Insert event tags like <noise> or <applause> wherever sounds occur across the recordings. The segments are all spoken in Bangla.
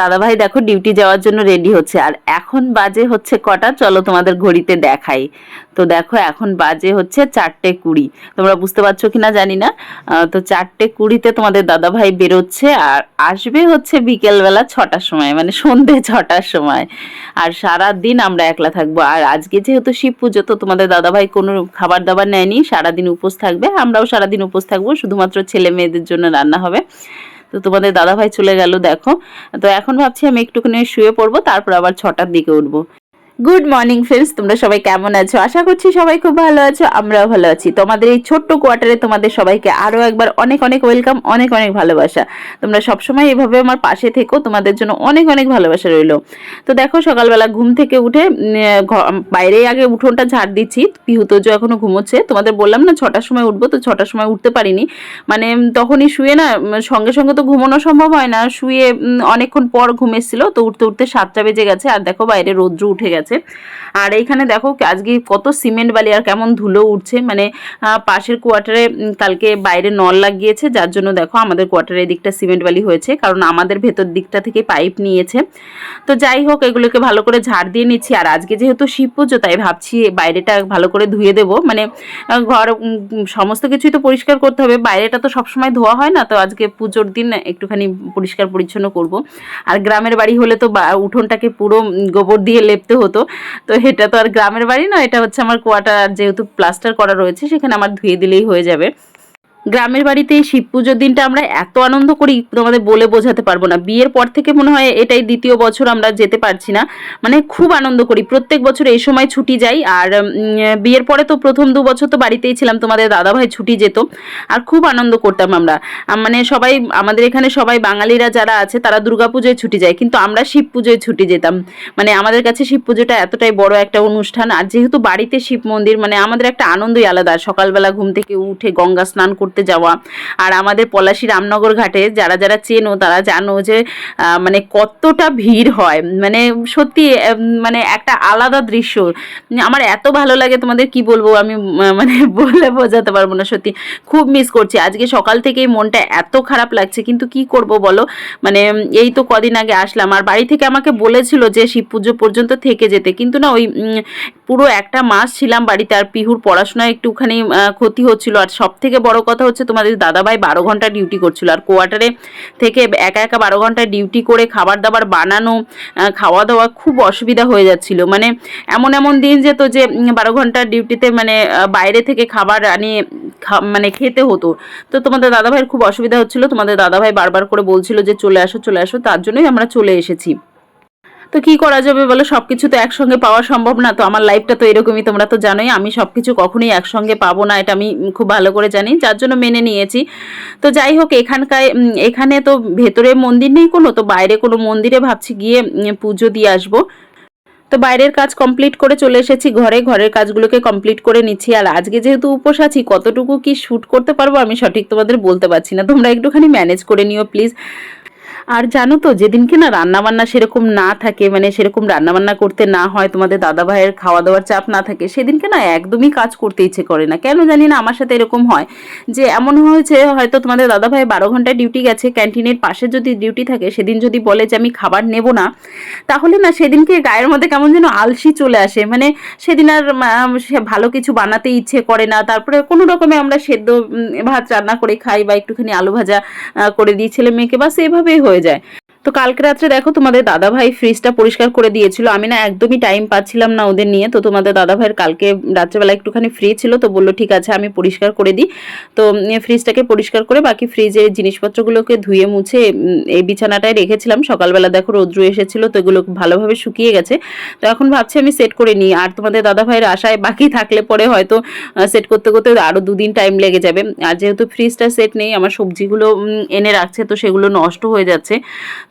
দাদাভাই দেখো ডিউটি যাওয়ার জন্য রেডি হচ্ছে। আর এখন বাজে হচ্ছে কটা? চলো তোমাদের ঘড়িতে দেখাই। তো দেখো এখন বাজে হচ্ছে চারটে কুড়ি। তোমরা বুঝতে পারছ কিনা জানি না। তো চারটে কুড়িতে তোমাদের দাদাভাই বেরোচ্ছে আর আসবে হচ্ছে বিকেলবেলা ছটার সময় মানে সন্ধে ছটার সময়। আর সারা দিন আমরা একলা থাকব। আর আজকে যেহেতু শিব পুজো, তো তোমাদের দাদাভাই কোনো খাবার দাবার নেয়নি, সারাদিন উপোস থাকবে। আমরাও সারাদিন উপোস থাকব, শুধুমাত্র ছেলে মেয়েদের জন্য রান্না হবে। তো তোমাদের দাদাভাই চলে গেল, দেখো। তো এখন ভাবছি আমি একটুখানি শুয়ে পড়ব, তারপর আবার ছটার দিকে উঠবো। গুড মর্নিং ফ্রেন্ডস তোমরা সবাই কেমন আছো? আশা করছি সবাই খুব ভালো আছো, আমরাও ভালো আছি। তোমাদের এই ছোট্ট কোয়ার্টারে তোমাদের সবাইকে আরও একবার অনেক অনেক ওয়েলকাম অনেক অনেক ভালোবাসা। তোমরা সবসময় এভাবে আমার পাশে থেকো, তোমাদের জন্য অনেক অনেক ভালোবাসা রইল। তো দেখো, সকালবেলা ঘুম থেকে উঠে বাইরে আগে উঠোনটা ঝাড় দিচ্ছি। পিহু তোজো এখনও ঘুমোচ্ছে, তোমাদের বললাম না ছটার সময় উঠবো, তো ছটার সময় উঠতে পারিনি। মানে তখনই শুয়ে না সঙ্গে সঙ্গে তো ঘুমানো সম্ভব হয় না। শুয়ে অনেকক্ষণ পর ঘুম এসেছিল, তো উঠতে উঠতে সাতটা বেজে গেছে। আর দেখো, বাইরে রৌদ্র উঠে গেছে। আর এইখানে দেখো আজকে কত সিমেন্ট বালি আর কেমন ধুলো উঠছে। মানে পাশের কোয়ার্টারে কালকে বাইরে নল লাগিয়েছে, যার জন্য দেখো আমাদের কোয়ার্টারের দিকটা সিমেন্ট বালি হয়েছে, কারণ আমাদের ভেতর দিকটা থেকে পাইপ নিয়েছে। তো যাই হোক, এগুলোকে ভালো করে ঝাড় দিয়ে নিচ্ছি। আর আজকে যেহেতু শিব পুজো, তাই ভাবছি বাইরেটা ভালো করে ধুয়ে দেবো। মানে ঘর সমস্ত কিছুই তো পরিষ্কার করতে হবে। বাইরেটা তো সবসময় ধোয়া হয় না, তো আজকে পুজোর দিন একটুখানি পরিষ্কার পরিচ্ছন্ন করব। আর গ্রামের বাড়ি হলে তো উঠোনটাকে পুরো গোবর দিয়ে লেপতে হতো। তো এটা তো আর গ্রামের বাড়ি না, এটা হচ্ছে আমার কোয়াটার যেহেতু প্লাস্টার করা রয়েছে, সেখানে আমার ধুয়ে দিলেই হয়ে যাবে। গ্রামের বাড়িতে এই শিব পুজোর দিনটা আমরা এত আনন্দ করি, তোমাদের বলে বোঝাতে পারব না। বিয়ের পর থেকে মনে হয় এটাই দ্বিতীয় বছর আমরা যেতে পারছি না। মানে খুব আনন্দ করি। প্রত্যেক বছর এই সময় ছুটি যাই আর বিয়ের পরে তো প্রথম দু বছর তো বাড়িতেই ছিলাম, তোমাদের দাদাভাই ছুটি যেত। আর খুব আনন্দ করতাম আমরা। মানে সবাই, আমাদের এখানে সবাই বাঙালিরা যারা আছে তারা দুর্গাপুজোয় ছুটি যায়, কিন্তু আমরা শিব পুজোয় ছুটি যেতাম। মানে আমাদের কাছে শিব পুজোটা এতটাই বড় একটা অনুষ্ঠান। আর যেহেতু বাড়িতে শিব মন্দির মানে আমাদের একটা আনন্দই আলাদা। সকালবেলা ঘুম থেকে উঠে গঙ্গা স্নান করতে যাওয়া। আর আমাদের পলাশী রামনগর ঘাটে যারা যারা চেনো, তারা জানো যে মানে কতটা ভিড় হয়। মানে সত্যি মানে একটা আলাদা দৃশ্য। আমার এত ভালো লাগে তোমাদের কি বলব, আমি মানে <laughs> বলে বোঝাতে পারব না সত্যি। খুব মিস করছি। আজকে সকাল থেকেই মনটা এত খারাপ লাগছে, কিন্তু কি করব বলো? মানে এই তো কদিন আগে আসলাম। আর বাড়ি থেকে আমাকে বলেছিল যে, শিব পুজো পর্যন্ত থেকে যেতে। কিন্তু না, ওই পুরো একটা মাস ছিলাম বাড়িতে, আর পিহুর পড়াশোনায় একটুখানি ক্ষতি হচ্ছিল। আর সব থেকে বড় কথা হচ্ছে তোমাদের দাদাভাই বারো ঘণ্টা ডিউটি করছিল। আর কোয়ার্টারে থেকে একা একা বারো ঘণ্টা ডিউটি করে খাবার দাবার বানানো খাওয়া দাওয়া খুব অসুবিধা হয়ে যাচ্ছিল। মানে এমন এমন দিন যেত যে বারো ঘণ্টা ডিউটিতে মানে বাইরে থেকে খাবার আনিয়ে মানে খেতে হতো। তো তোমাদের দাদাভাইয়ের খুব অসুবিধা হচ্ছিল। তোমাদের দাদাভাই বারবার করে বলছিল যে, চলে আসো চলে আসো। তার জন্যই আমরা চলে এসেছি। তো কি করা যাবে বলো? সব কিছু তো একসঙ্গে পাওয়া সম্ভব না। তো আমার লাইফটা তো এরকমই, তোমরা তো জানোই। আমি সব কিছু কখনোই একসঙ্গে পাবো না, এটা আমি খুব ভালো করে জানি, যার জন্য মেনে নিয়েছি। তো যাই হোক এখানকার এখানে তো ভেতরে মন্দির নেই কোনো, তো বাইরে কোনো মন্দিরে ভাবছি গিয়ে পুজো দিয়ে আসব। তো বাইরের কাজ কমপ্লিট করে চলে এসেছি ঘরে, ঘরের কাজগুলোকে কমপ্লিট করে নিচ্ছি। আর আজকে যেহেতু উপোস আছি, কতটুকু কি শ্যুট করতে পারব আমি সঠিক তোমাদের বলতে পারছি না। তোমরা একটুখানি ম্যানেজ করে নিও প্লিজ আর জানো তো, যেদিনকে না রান্না বান্না সেরকম না থাকে মানে সেরকম রান্না বান্না করতে না হয়, তোমাদের দাদা ভাইয়ের খাওয়া দাওয়ার চাপ না থাকে, সেদিনকে না একদমই কাজ করতে ইচ্ছে করে না। কেন জানি না আমার সাথে এরকম হয় যে, এমন হয়েছে হয়তো তোমাদের দাদা ভাই বারো ঘন্টায় ডিউটি গেছে, ক্যান্টিনের পাশে যদি ডিউটি থাকে, সেদিন যদি বলে যে আমি খাবার নেব না, তাহলে না সেদিনকে গায়ের মধ্যে কেমন যেন আলসি চলে আসে। মানে সেদিন আর ভালো কিছু বানাতে ইচ্ছে করে না, তারপরে কোনো রকমে আমরা সেদ্ধ ভাত রান্না করে খাই বা একটুখানি আলু ভাজা করে দিই ছেলে মেয়েকে, বাস এভাবেই হয়ে যায়। তো কালকে রাত্রে দেখো তোমাদের দাদা ভাই ফ্রিজটা পরিষ্কার করে দিয়েছিল। আমি না একদমই টাইম পাচ্ছিলাম না ওদের নিয়ে। তো তোমাদের দাদা ভাইয়ের কালকে রাত্রেবেলা একটুখানি ফ্রি ছিল, তো বলল, ঠিক আছে, আমি পরিষ্কার করে দিই। তো ফ্রিজটাকে পরিষ্কার করে বাকি ফ্রিজের জিনিসপত্রগুলোকে ধুয়ে, মুছে এই বিছানাটায় রেখেছিলাম। সকালবেলা দেখো রৌদ্র এসেছিল, তো এগুলো ভালোভাবে শুকিয়ে গেছে। তো এখন ভাবছি আমি সেট করে নিই। আর তোমাদের দাদা ভাইয়ের আশায় বাকি থাকলে পরে হয়তো সেট করতে করতে আরও দুদিন টাইম লেগে যাবে। আর যেহেতু ফ্রিজটা সেট নেই, আমার সবজিগুলো এনে রাখছে, তো সেগুলো নষ্ট হয়ে যাচ্ছে।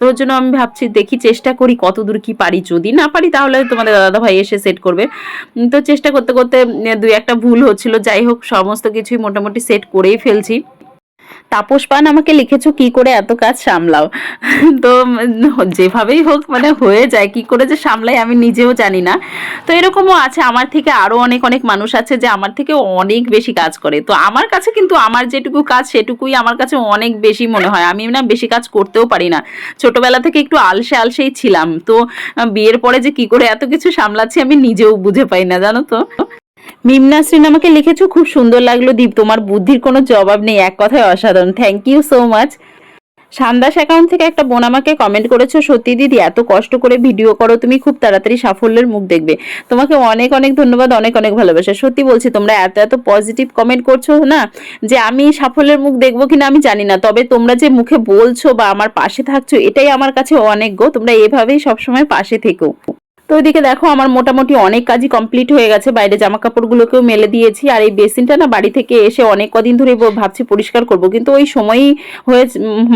তো জন্য আমি ভাবছি দেখি চেষ্টা করি কত দূর কি পারি। যদি না পারি তাহলে তোমাদের দাদা ভাই এসে সেট করবে। তো চেষ্টা করতে করতে দুই একটা ভুল হচ্ছিল। যাই হোক, সমস্ত কিছুই মোটামুটি সেট করেই ফেলছি। তাপস পান, আমাকে লিখেছো কি করে এত কাজ সামলাও? তো যেভাবেই হোক মানে হয়ে যায়, কি করে যে সামলাই আমি নিজেও জানি না। তো এরকমও আছে, আমার থেকে আরও অনেক অনেক মানুষ আছে যে আমার থেকে অনেক বেশি কাজ করে। তো আমার কাছে কিন্তু আমার যেটুকু কাজ, সেটুকুই আমার কাছে অনেক বেশি মনে হয়। আমি না বেশি কাজ করতেও পারি না। ছোটবেলা থেকে একটু আলসে, আলসেই ছিলাম। তো বিয়ের পরে যে কি করে এত কিছু সামলাচ্ছি, আমি নিজেও বুঝে পাই না, জানো তো? মিমনাসরিন আমাকে লিখেছো? খুব সুন্দর লাগল দীপ, তোমার বুদ্ধির কোনো জবাব নেই, এক কথায় অসাধারণ thank you so much সান্দাস account থেকে একটা বোন আমাকে কমেন্ট করেছ, সত্যি দিদি, এত কষ্ট করে ভিডিও করো, তুমি খুব তাড়াতাড়ি সাফল্যের মুখ দেখবে। তোমাকে অনেক অনেক ধন্যবাদ, অনেক অনেক ভালোবাসা। সত্যি বলছি, তোমরা এত এত পজিটিভ কমেন্ট করছ না, যে আমি সাফল্যের মুখ দেখব কিনা আমি জানি না, তবে তোমরা যে মুখে বলছো বা আমার পাশে থাকছো, এটাই আমার কাছে অনেক গো, তোমরা এভাবেই সবসময় পাশে থেকো। তো ওইদিকে দেখো আমার মোটামুটি অনেক কাজই কমপ্লিট হয়ে গেছে। বাইরে জামা কাপড়গুলোকেও মেলে দিয়েছি। আর এই বেসিনটা না বাড়ি থেকে এসে অনেক কদিন ধরে ভাবছি পরিষ্কার করব। কিন্তু ওই সময়ই হয়ে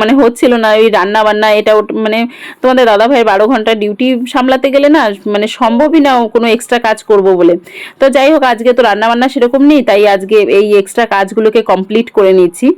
মানে হচ্ছিল না ওই রান্না বান্না এটা মানে তোমাদের দাদা ভাইয়ের বারো ঘণ্টা ডিউটি সামলাতে গেলে না মানে সম্ভবই না কোনো এক্সট্রা কাজ করব বলে। তো যাই হোক, আজকে তো রান্না বান্না সেরকম নেই, তাই আজকে এই এক্সট্রা কাজগুলোকে কমপ্লিট করে নিচ্ছি।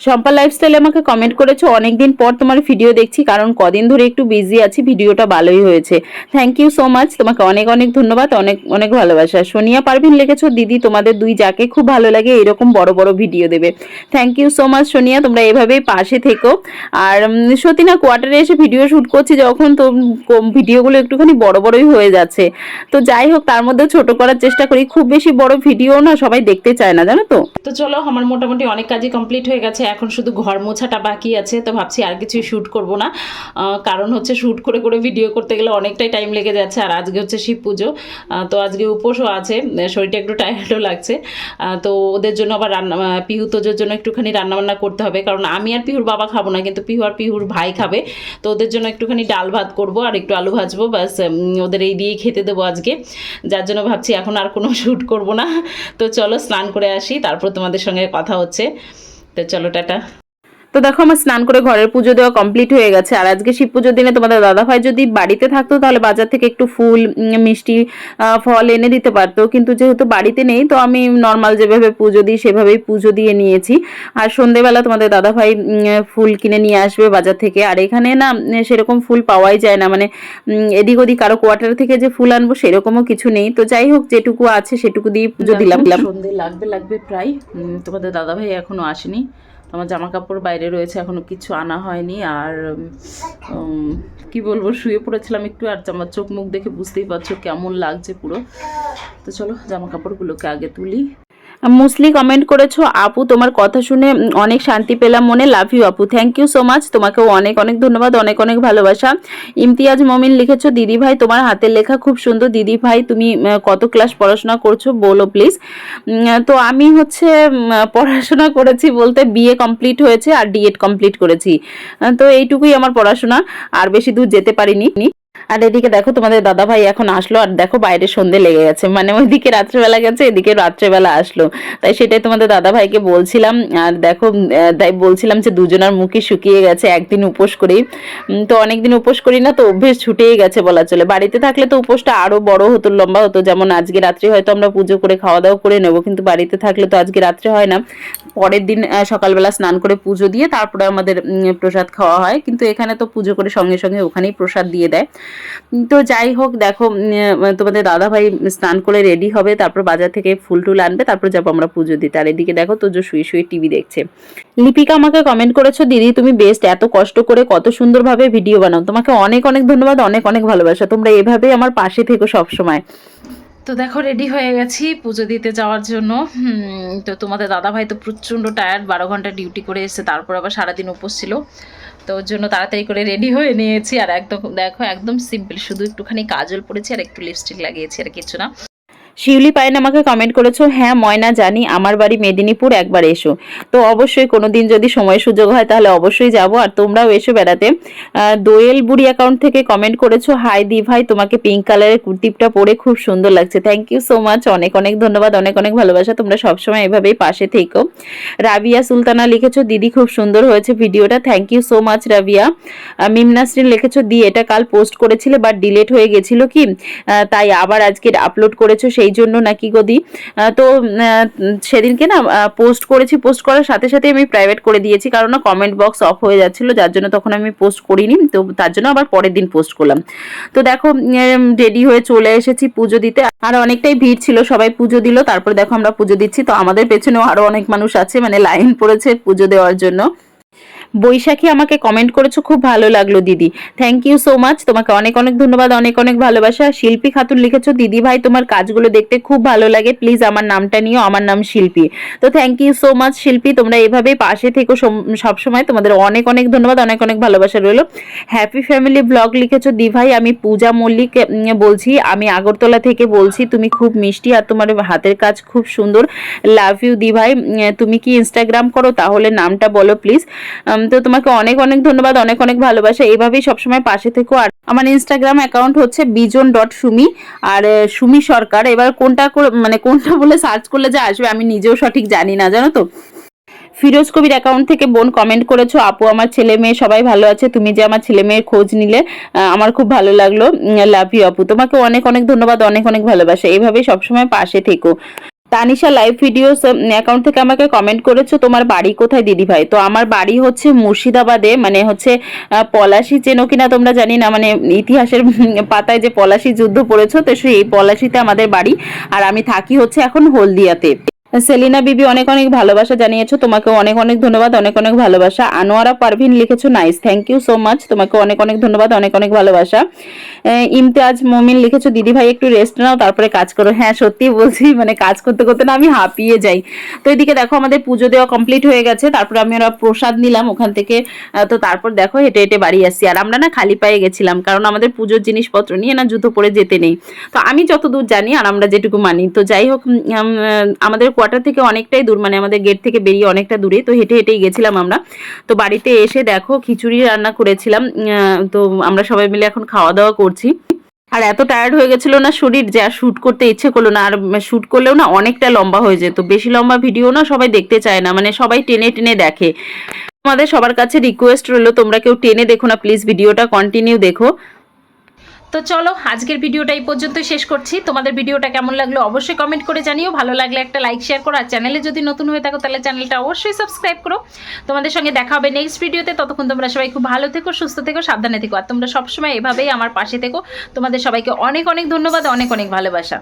শম্পা লাইফস্টাইলে আমাকে কমেন্ট করেছ, অনেকদিন পর তোমার ভিডিও দেখছি, কারণ কদিন ধরে একটু বিজি আছি, ভিডিওটা ভালোই হয়েছে। থ্যাংক ইউ সো মাচ তোমাকে অনেক অনেক ধন্যবাদ, অনেক অনেক ভালোবাসা। সোনিয়া পারভিন লিখেছো, দিদি, তোমাদের দুই যাকে খুব ভালো লাগে, এরকম বড় বড় ভিডিও দেবে। Thank you so much Sonia, তোমরা এভাবেই পাশে থেকো। আর সত্যি না কোয়ার্টারে এসে ভিডিও শুট করছি যখন, তো ভিডিওগুলো একটুখানি বড় বড়ই হয়ে যাচ্ছে। তো যাই হোক, তার মধ্যে ছোট করার চেষ্টা করি, খুব বেশি বড় ভিডিও না সবাই দেখতে চায় না, জানো তো? তো চলো, আমার মোটামুটি অনেক কাজই কমপ্লিট হয়ে গেছে। এখন শুধু ঘর মোছাটা বাকি আছে, তো ভাবছি আর কিছু শ্যুট করব না। কারণ হচ্ছে শ্যুট করে করে ভিডিও করতে গেলে অনেকটাই টাইম লেগে যাচ্ছে, আর আজকে হচ্ছে শিব পুজো। তো আজকে উপোসও আছে শরীরটা একটু টায়ার্ডও লাগছে। তো ওদের জন্য আবার রান্না পিহু তোজোর জন্য একটুখানি রান্নাবান্না করতে হবে, কারণ আমি আর পিহুর বাবা খাব না, কিন্তু পিহু আর পিহুর ভাই খাবে। তো ওদের জন্য একটুখানি ডাল ভাত করব আর একটু আলু ভাজবো, ব্যাস ওদের এই দিয়েই খেতে দেবো আজকে। যার জন্য ভাবছি এখন আর কোনো শ্যুট করব না। তো চলো স্নান করে আসি, তারপর তোমাদের সঙ্গে কথা হচ্ছে। তো চলো টাটা। তো দেখো আমার স্নান করে ঘরের পুজো দেওয়া কমপ্লিট হয়ে গেছে। আর আজকে শিব পুজোর দিনে তোমাদের দাদা ভাই যদি বাড়িতে থাকতো তাহলে বাজার থেকে একটু ফুল মিষ্টি ফল এনে দিতে পারতো। কিন্তু যেহেতু বাড়িতে নেই তো আমি নর্মাল যেভাবে পুজো দিই সেভাবেই পুজো দিয়ে নিয়েছি। আর সন্ধেবেলা তোমাদের দাদা ভাই ফুল কিনে নিয়ে আসবে বাজার থেকে। আর এখানে না সেরকম ফুল পাওয়াই যায় না। মানে এদিক ওদিক কারও কোয়ার্টার থেকে যে ফুল আনব সেরকমও কিছু নেই। তো যাই হোক যেটুকু আছে সেটুকু দিয়ে পুজো দিলাম সন্ধে লাগবে লাগবে প্রায়। তোমাদের দাদা ভাই এখনও আসেনি। আমার জামা কাপড় বাইরে রয়েছে এখনও কিছু আনা হয়নি। আর কি বলব, শুয়ে পড়েছিলাম একটু, আর জামার চোখ মুখ দেখে বুঝতেই পারছ কেমন লাগছে পুরো। তো চলো জামা কাপড়গুলোকে আগে তুলি। মুসলি কমেন্ট করেছ, আপু তোমার কথা শুনে অনেক শান্তি পেলাম মনে লাভ ইউ আপু থ্যাংক ইউ সো মাচ তোমাকেও অনেক অনেক ধন্যবাদ, অনেক অনেক ভালোবাসা। ইমতিয়াজ মমিন লিখেছো, দিদি ভাই, তোমার হাতের লেখা খুব সুন্দর, দিদি ভাই, তুমি কত ক্লাস পড়াশোনা করছ, বলো প্লিজ তো আমি হচ্ছে পড়াশোনা করেছি বলতে বিএ কমপ্লিট হয়েছে আর ডিএড কমপ্লিট করেছি। তো এইটুকুই আমার পড়াশোনা, আর বেশি দূর যেতে পারিনি। আর এদিকে দেখো, তোমাদের দাদা ভাই এখন আসলো আর দেখো বাইরে সন্ধে লেগে গেছে। মানে ওইদিকে রাত্রেবেলা গেছে, এদিকে রাত্রেবেলা আসলো। তাই সেটাই তোমাদের দাদা ভাইকে বলছিলাম। আর দেখো তাই বলছিলাম যে দুজনার মুখই শুকিয়ে গেছে, একদিন উপোস করেই তো অনেকদিন উপোস করি না, তো অভ্যেস ছুটেই গেছে বলা চলে। বাড়িতে থাকলে তো উপোসটা আরও বড় হতো, লম্বা হতো। যেমন আজকে রাত্রে হয়তো আমরা পুজো করে খাওয়া দাওয়া করে নেব, কিন্তু বাড়িতে থাকলে তো আজকে রাত্রে হয় না। পরের দিন সকালবেলা স্নান করে পুজো দিয়ে তারপরে আমাদের প্রসাদ খাওয়া হয়। কিন্তু এখানে তো পুজো করে সঙ্গে সঙ্গে ওখানেই প্রসাদ দিয়ে দেয়। তো যাই হোক, দেখো তোমাদের দাদা ভাই স্নান করে রেডি হবে, তারপর বাজার থেকে ফুল টুল আনবে, তারপর যাব আমরা পুজো দিতে। আর এদিকে দেখো তোজো শুয়ে শুয়ে টিভি দেখছে। লিপিকা আমাকে কমেন্ট করেছ, দিদি, তুমি বেস্ট এত কষ্ট করে কত সুন্দরভাবে ভিডিও বানাও। তোমাকে অনেক অনেক ধন্যবাদ, অনেক অনেক ভালোবাসা। তোমরা এভাবেই আমার পাশে থেকো সব সময় তো দেখো রেডি হয়ে গেছি পুজো দিতে যাওয়ার জন্য। তো তোমাদের দাদা ভাই তো প্রচণ্ড টায়ার্ড বারো ঘণ্টা ডিউটি করে এসেছে, তারপর আবার সারাদিন উপোস ছিল। তো ওর জন্য তাড়াতাড়ি করে রেডি হয়ে নিয়েছি। আর একদম, দেখো, একদম সিম্পল শুধু একটুখানি কাজল পরেছি আর একটু লিপস্টিক লাগিয়েছি আর কিছু না। শিউলি পাইন আমাকে কমেন্ট করেছ হ্যাঁ ময়না জানি, আমার বাড়ি মেদিনীপুর, একবার এসো। তো অবশ্যই কোনোদিন যদি সময় সুযোগ হয়, তাহলে অবশ্যই যাব। আর তোমরাও এসো বেড়াতে। দোয়েল বুড়ি অ্যাকাউন্ট থেকে কমেন্ট করেছ, হাই দি ভাই তোমাকে পিঙ্ক কালারের কুর্তিটা পরে খুব সুন্দর লাগছে। থ্যাংক ইউ সো মাচ অনেক অনেক ধন্যবাদ, অনেক অনেক ভালোবাসা। তোমরা সবসময় এভাবেই পাশে থেকো। রাবিয়া সুলতানা লিখেছো, দিদি খুব সুন্দর হয়েছে ভিডিওটা। Thank you so much Rabiya. Mimnasrin লিখেছো, দি, এটা কাল পোস্ট করেছিলে বাট ডিলেট হয়ে গেছিল কি? তাই আবার আজকে আপলোড করেছ, সেই সেই জন্য নাকি গদি তো সেদিনকে না পোস্ট করেছি পোস্ট করার সাথে সাথে আমি প্রাইভেট করে দিয়েছি, কারণ না কমেন্ট বক্স অফ হয়ে যাচ্ছিল, যার জন্য তখন আমি পোস্ট করিনি, তো তার জন্য আবার পরের দিন পোস্ট করলাম। তো দেখো রেডি হয়ে চলে এসেছি পুজো দিতে। আর অনেকটাই ভিড় ছিল, সবাই পুজো দিল, তারপর দেখো আমরা পুজো দিচ্ছি, তো আমাদের পেছনেও আরও অনেক মানুষ আছে মানে লাইন পড়েছে পুজো দেওয়ার জন্য। বৈশাখী আমাকে কমেন্ট করেছ, খুব ভালো লাগল দিদি। থ্যাংক ইউ সো মাচ তোমাকে অনেক অনেক ধন্যবাদ, অনেক অনেক ভালোবাসা। শিল্পী খাতুন লিখেছো, দিদি ভাই, তোমার কাজগুলো দেখতে খুব ভালো লাগে। প্লিজ আমার নামটা নিও, আমার নাম শিল্পী। তো থ্যাংক ইউ সো মাচ শিল্পী, তোমরা এভাবেই পাশে থেকো সব সময় তোমাদের অনেক অনেক ধন্যবাদ, অনেক অনেক ভালোবাসা রইল। হ্যাপি ফ্যামিলি ব্লগ লিখেছো দি ভাই, আমি পূজা মল্লিক বলছি, আমি আগরতলা থেকে বলছি, তুমি খুব মিষ্টি আর তোমার হাতের কাজ খুব সুন্দর। লাভ ইউ দি ভাই। তুমি কি ইনস্টাগ্রাম করো? তাহলে নামটা বলো প্লিজ তো তোমাকে অনেক অনেক ধন্যবাদ, অনেক অনেক ভালোবাসা। এইভাবেই সবসময় পাশে থেকো। আর আমার ইনস্টাগ্রাম অ্যাকাউন্ট হচ্ছে বিজন ডট সুমি আর সুমি সরকার। এবার কোনটা মানে কোনটা বলে সার্চ করলে যে আসবে আমি নিজেও সঠিক জানি না, জানো তো? ফিরোজ কবির অ্যাকাউন্ট থেকে বোন কমেন্ট করেছ, আপু, আমার ছেলে মেয়ে সবাই ভালো আছে, তুমি যে আমার ছেলে মেয়ের খোঁজ নিলে আমার খুব ভালো লাগল। লাভ ইউ আপু। তোমাকে অনেক অনেক ধন্যবাদ, অনেক অনেক ভালোবাসা। এইভাবেই সবসময় পাশে থেকো। তানিশা লাইভ ভিডিওস অ্যাকাউন্ট থেকে আমাকে কমেন্ট করেছ, তোমার বাড়ি কোথায় দিদি ভাই তো আমার বাড়ি হচ্ছে মুর্শিদাবাদে মানে হচ্ছে পলাশি চেনো কিনা তোমরা জানি না মানে ইতিহাসের পাতায় যে পলাশি যুদ্ধ পড়েছো, তো সেই পলাশিতে আমাদের বাড়ি। আর আমি থাকি হচ্ছে এখন হলদিয়াতে। সেলিনা বিবি, অনেক অনেক ভালোবাসা জানিয়েছো। তোমাকে অনেক অনেক ধন্যবাদ, অনেক অনেক ভালোবাসা। আনোয়ারা পারভিন লিখেছো, nice thank you so much তোমাকে অনেক অনেক ধন্যবাদ, অনেক অনেক ভালোবাসা। ইমতিয়াজ মমিন লিখেছো, দিদি ভাই, একটু রেস্ট নাও, তারপরে কাজ করো। হ্যাঁ সত্যি বলছি মানে কাজ করতে করতে না আমি হাঁপিয়ে যাই। তো এদিকে দেখো, আমাদের পুজো দেওয়া কমপ্লিট হয়ে গেছে, তারপরে আমি ওরা প্রসাদ নিলাম ওখান থেকে। তো তারপর দেখো, হেঁটে হেঁটে বাড়ি আসছি। আর আমরা না খালি পায়ে গেছিলাম, কারণ আমাদের পুজোর জিনিসপত্র নিয়ে না জুতো পরে যেতে নেই। তো আমি যতদূর জানি, আর আমরা যেটুকু মানি। তো যাই হোক আমাদের কোয়ার্টার থেকে অনেকটাই দূর মানে আমাদের গেট থেকে বেরিয়ে অনেকটা দূরে, তো হেঁটে হেঁটেই গেছিলাম আমরা। তো বাড়িতে এসে দেখো খিচুড়ি রান্না করেছিলাম তো আমরা সবাই মিলে এখন খাওয়া দাওয়া করছি। আর এত টায়ার্ড হয়ে গেছিল না শরীর যে আর শ্যুট করতে ইচ্ছে করল না, আর শ্যুট করলেও না অনেকটা লম্বা হয়ে যেত। বেশি লম্বা ভিডিও না সবাই দেখতে চায় না মানে সবাই টেনে টেনে দেখে। আমাদের সবার কাছে রিকোয়েস্ট রইল, তোমরা কেউ টেনে দেখো না প্লিজ ভিডিওটা কন্টিনিউ দেখো। তো চলো, আজকের ভিডিওটা এই পর্যন্ত শেষ করছি। তোমাদের ভিডিওটা কেমন লাগল অবশ্যই কমেন্ট করে জানিও। ভালো লাগলে একটা লাইক শেয়ার করো। আর চ্যানেলে যদি নতুন হয়ে থাকো, তাহলে চ্যানেলটা অবশ্যই সাবস্ক্রাইব করো। তোমাদের সঙ্গে দেখা হবে নেক্সট ভিডিওতে ততক্ষণ তোমরা সবাই খুব ভালো থেকো, সুস্থ থেকো, সাবধানে থেকো। আর তোমরা সবসময় এভাবেই আমার পাশে থেকো। তোমাদের সবাইকে অনেক অনেক ধন্যবাদ, অনেক অনেক ভালোবাসা।